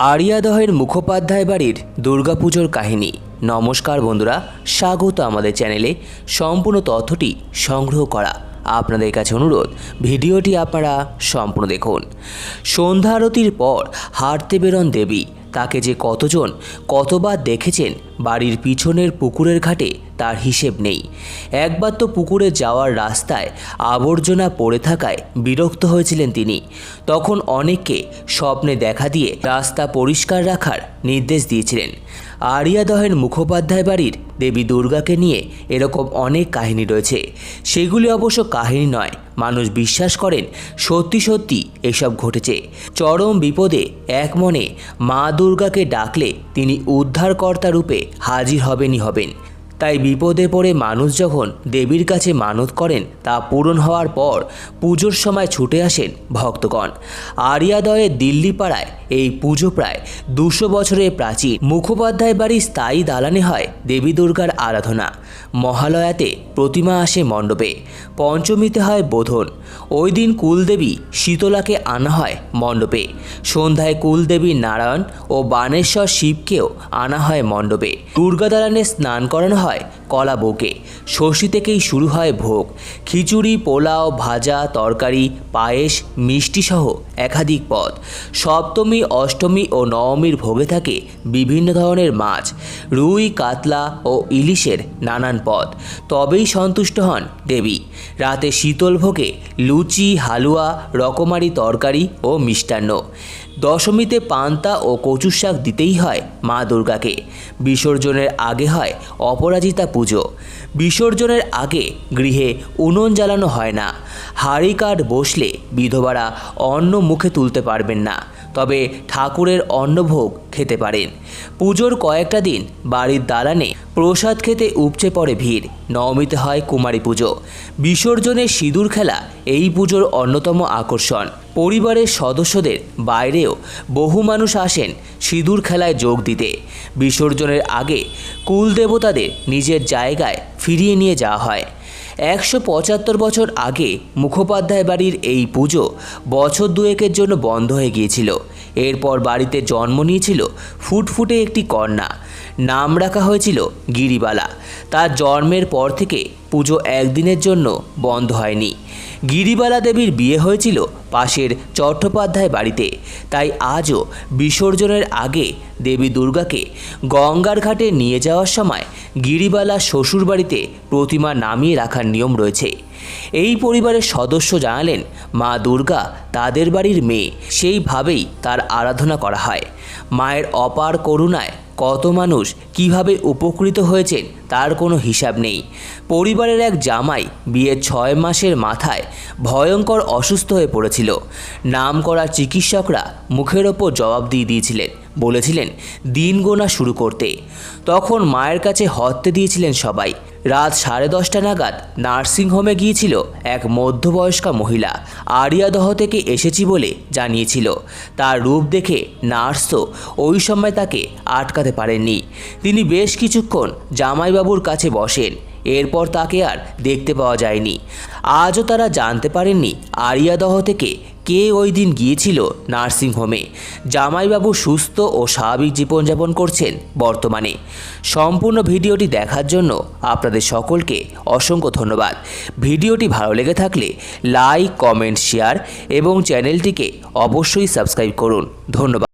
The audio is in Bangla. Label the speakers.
Speaker 1: আরিয়াদহের মুখোপাধ্যায় বাড়ির দুর্গাপুজোর কাহিনী। নমস্কার বন্ধুরা, স্বাগত আমাদের চ্যানেলে। সম্পূর্ণ তথ্যটি সংগ্রহ করা আপনাদের কাছে অনুরোধ, ভিডিওটি আপনারা সম্পূর্ণ দেখুন। সন্ধ্যা আরতির পর হাঁটতে বেরোন দেবী। তাকে যে কতজন, কতবার দেখেছেন বাড়ির পিছনের পুকুরের ঘাটে তার হিসেব নেই। একবার তো পুকুরে যাওয়ার রাস্তায় আবর্জনা পড়ে থাকায় বিরক্ত হয়েছিলেন তিনি। তখন অনেককে স্বপ্নে দেখা দিয়ে রাস্তা পরিষ্কার রাখার নির্দেশ দিয়েছিলেন। আরিয়াদহের মুখোপাধ্যায় বাড়ির দেবী দুর্গাকে নিয়ে এরকম অনেক কাহিনী রয়েছে। সেগুলি অবশ্য কাহিনী নয়, মানুষ বিশ্বাস করেন সত্যি সত্যি এসব ঘটেছে। চরম বিপদে এক মনে মা দুর্গাকে ডাকলে তিনি উদ্ধারকর্তা রূপে হাজির হবেনই হবেন। তাই বিপদে পড়ে মানুষ যখন দেবীর কাছে মানত করেন তা পূরণ হওয়ার পর পুজোর সময় ছুটে আসেন ভক্তগণ। আরিয়াদয়ের দিল্লি পাড়ায় এই পুজো প্রায় দুশো বছরের প্রাচীন। মুখোপাধ্যায় বাড়ির স্থায়ী দালানে হয় দেবী দুর্গার আরাধনা। মহালয়াতে প্রতিমা আসে মণ্ডপে। পঞ্চমীতে হয় বোধন। ওই দিন কুলদেবী শীতলাকে আনা হয় মণ্ডপে। সন্ধ্যায় কুলদেবী নারায়ণ ও বানেশ্বর শিবকেও আনা হয় মণ্ডপে। দুর্গা দালানে স্নান করানো হয় কলা বউকে ষষ্ঠী থেকেই শুরু হয় ভোগ। খিচুড়ি, পোলাও, ভাজা, তরকারি, পায়েস, মিষ্টি সহ একাধিক পদ। সপ্তমী, অষ্টমী ও নবমীর ভোগে থাকে বিভিন্ন ধরনের মাছ। রুই, কাতলা ও ইলিশের নানান পদ। তবেই সন্তুষ্ট হন দেবী। রাতে শীতল ভোগে লুচি, হালুয়া, রকমারি তরকারি ও মিষ্টান্ন। দশমীতে পান্তা ও কচুর শাক দিতেই হয় মা দুর্গাকে। বিসর্জনের আগে হয় অপরাজিতা পুজো। বিসর্জনের আগে গৃহে উনুন জ্বালানো হয় না। হাড়ি কাঠ বসলে বিধবারা অন্ন মুখে তুলতে পারবেন না। তবে ঠাকুরের অন্নভোগ খেতে পারেন। পুজোর কয়েকটা দিন বাড়ির দালানে প্রসাদ খেতে উপচে পড়ে ভিড়। নবমীতে হয় কুমারী পুজো। বিসর্জনের সিঁদুর খেলা এই পুজোর অন্যতম আকর্ষণ। পরিবারের সদস্যদের বাইরেও বহু মানুষ আসেন সিঁদুর খেলায় যোগ দিতে। বিসর্জনের আগে কুলদেবতাদের নিজের জায়গায় ফিরিয়ে নিয়ে যাওয়া হয়। একশো পঁচাত্তর বছর আগে মুখোপাধ্যায় বাড়ির এই পুজো বছর দুয়েকের জন্য বন্ধ হয়ে গিয়েছিল। এরপর বাড়িতে জন্ম নিয়েছিল ফুটফুটে একটি কন্যা। নাম রাখা হয়েছিল গিরিবালা। তার জন্মের পর থেকে পুজো একদিনের জন্য বন্ধ হয়নি। গিরিবালা দেবীর বিয়ে হয়েছিল পাশের চট্টোপাধ্যায় বাড়িতে। তাই আজও বিসর্জনের আগে দেবী দুর্গাকে গঙ্গার ঘাটে নিয়ে যাওয়ার সময় গিরিবালা শ্বশুর বাড়িতে প্রতিমা নামিয়ে রাখার নিয়ম রয়েছে। এই পরিবারের সদস্য জানালেন, মা দুর্গা তাদের বাড়ির মেয়ে। সেইভাবেই তার আরাধনা করা হয়। মায়ের অপার করুণায় কত মানুষ কীভাবে উপকৃত হয়েছেন তার কোনো হিসাব নেই। পরিবারের এক জামাই বিয়ের ছয় মাসের মাথায় ভয়ঙ্কর অসুস্থ হয়ে পড়েছিল। নাম করা চিকিৎসকরা মুখের ওপর জবাব দিয়ে দিয়েছিলেন, বলেছিলেন দিন গোনা শুরু করতে। তখন মায়ের কাছে হত্যে দিয়েছিলেন সবাই। রাত সাড়ে দশটা নাগাদ নার্সিংহোমে গিয়েছিল এক মধ্যবয়স্কা মহিলা। আরিয়াদহ থেকে এসেছি বলে জানিয়েছিল। তার রূপ দেখে নার্স তো ওই সময় তাকে আটকাতে পারেননি। তিনি বেশ কিছুক্ষণ জামাইবাবুর কাছে বসেন। এরপর তাকে আর দেখতে পাওয়া যায়নি। আজও তারা জানতে পারেননি আরিয়াদহ থেকে কে ওই দিন গিয়েছিল নার্সিংহোমে। জামাইবাবু সুস্থ ও স্বাভাবিক জীবনযাপন করছেন বর্তমানে। সম্পূর্ণ ভিডিওটি দেখার জন্য আপনাদের সকলকে অসংখ্য ধন্যবাদ। ভিডিওটি ভালো লেগে থাকলে লাইক, কমেন্ট, শেয়ার এবং চ্যানেলটিকে অবশ্যই সাবস্ক্রাইব করুন। ধন্যবাদ।